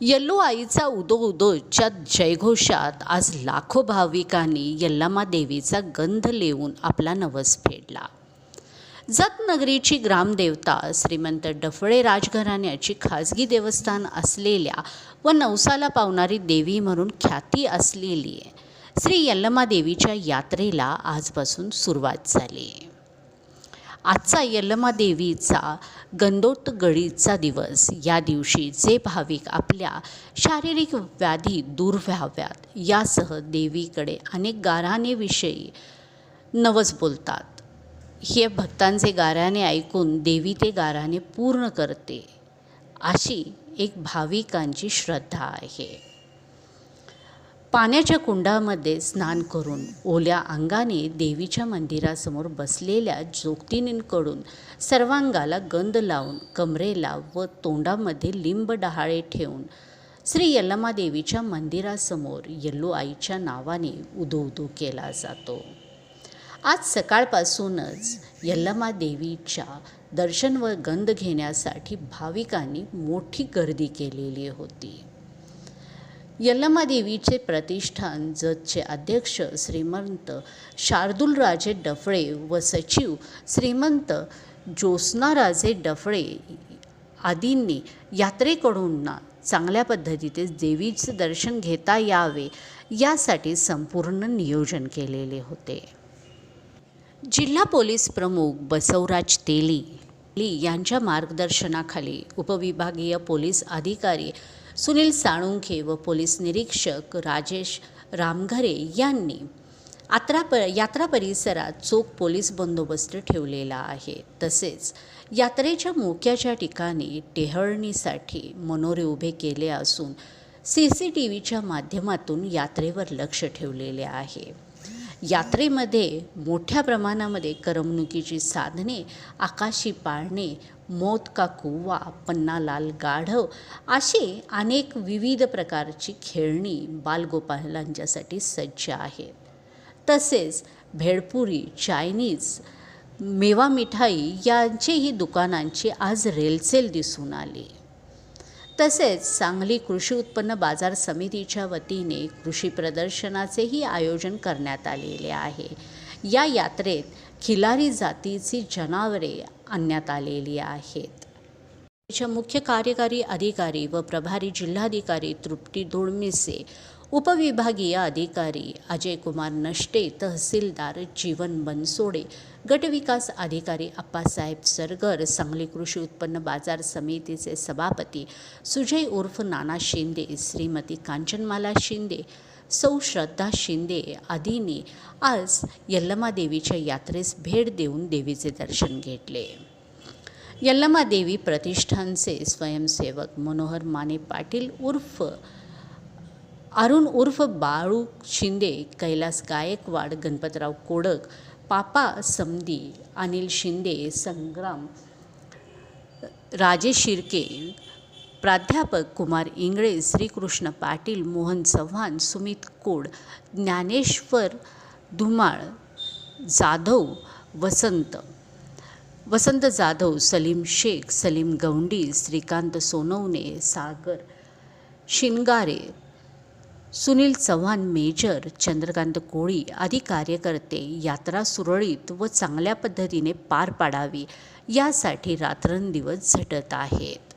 यल्लू आईचा उदो उदोच्या जयघोषात आज लाखो भाविकांनी यल्लामा देवीचा गंध लेवून आपला नवस फेडला. जतनगरीची ग्रामदेवता श्रीमंत डफळे राजघराण्याची खाजगी देवस्थान असलेल्या व नवसाला पावणारी देवी म्हणून ख्याती असलेली श्री यल्लमा देवीच्या यात्रेला आजपासून सुरुवात झाली आजचा यल्लमा देवीचा दिवस. या दिवशी जे भाविक आपल्या शारीरिक व्याधी दूर व्हाव्यात यासह देवीकडे अनेक गाराणेविषयी नवस बोलतात. हे भक्तांचे गाराणे ऐकून देवी ते गाराणे पूर्ण करते. अशी एक भाविकांची श्रद्धा आहे. पाण्याच्या कुंडामध्ये स्नान करून ओल्या अंगाने देवीच्या मंदिरासमोर बसलेल्या जोगतीनींकडून सर्वांगाला गंध लावून कमरेला व तोंडामध्ये लिंब डहाळे ठेवून श्री यल्लमा देवीच्या मंदिरासमोर यल्लू आईच्या नावाने उदो उदो केला जातो. आज सकाळपासूनच यल्लमा देवीच्या दर्शन व गंध घेण्यासाठी भाविकांनी मोठी गर्दी केलेली होती. यल्लमादेवीचे प्रतिष्ठान जतचे अध्यक्ष श्रीमंत शार्दूलराजे डफळे व सचिव श्रीमंत ज्योत्स्नाराजे डफळे आदींनी यात्रेकडून चांगल्या पद्धतीने देवीचे दर्शन घेता यावे यासाठी संपूर्ण नियोजन केलेले होते. जिल्हा पोलीस प्रमुख बसवराज तेली यांच्या मार्गदर्शनाखाली उपविभागीय पोलीस अधिकारी सुनील साळुंखे व पोलीस निरीक्षक राजेश रामघरे यांनी यात्रा प यात्रा परिसरात चोख पोलीस बंदोबस्त ठेवलेला आहे. तसेच यात्रेच्या मोक्याच्या ठिकाणी टेहळणीसाठी मनोरे उभे केले असून सी सी टी व्हीच्या माध्यमातून यात्रेवर लक्ष ठेवलेले आहे. यात्रेमध्ये मोठ्या प्रमाणामध्ये करमणुकीची साधने आकाशी पाळणे मोत का कुवा पन्नालाल गाढव असे अनेक विविध प्रकारची खेळणी बालगोपालांच्यासाठी सज्ज आहेत तसेच भेळपुरी चायनीज मेवा मिठाई यांचेही दुकानांची आज रेलसेल दिसून आली. तसेच सांगली कृषी उत्पन्न बाजार समितीच्या वतीने कृषी प्रदर्शनाचेही आयोजन करण्यात आलेले आहे. या यात्रेत खिलारी जातीची जनावरे आणण्यात आलेली आहेत. च्या मुख्य कार्यकारी अधिकारी व प्रभारी जिल्हाधिकारी तृप्ती धुळमिसे उपविभागीय अधिकारी अजय कुमार नष्टे तहसीलदार जीवन बनसोडे गटविकास अधिकारी अप्पासाहेब सरगर सांगली कृषी उत्पन्न बाजार समितीचे सभापती सुजय उर्फ नाना शिंदे श्रीमती कांचनमाला शिंदे सौ श्रद्धा शिंदे आदींनी आज यल्लमा देवीच्या यात्रेस भेट देऊन देवीचे दर्शन घेतले. यल्लमा देवी प्रतिष्ठानचे स्वयंसेवक मनोहर माने पाटील उर्फ अरुण उर्फ बाळू शिंदे कैलास गायकवाड गणपतराव कोडक पापा समदी अनिल शिंदे संग्राम राजे शिर्के प्राध्यापक कुमार इंगळे श्रीकृष्ण पाटील मोहन चव्हाण सुमित कोड ज्ञानेश्वर धुमाळ जाधव वसंत वसंत जाधव सलीम शेख सलीम गौंडी श्रीकांत सोनवणे सागर शिनगारे सुनील चव्हाण मेजर चंद्रकांत कोळी आदी कार्यकर्ते यात्रा सुरळीत व चांगल्या पद्धतीने पार पाडावी यासाठी रात्रंदिवस झटत आहेत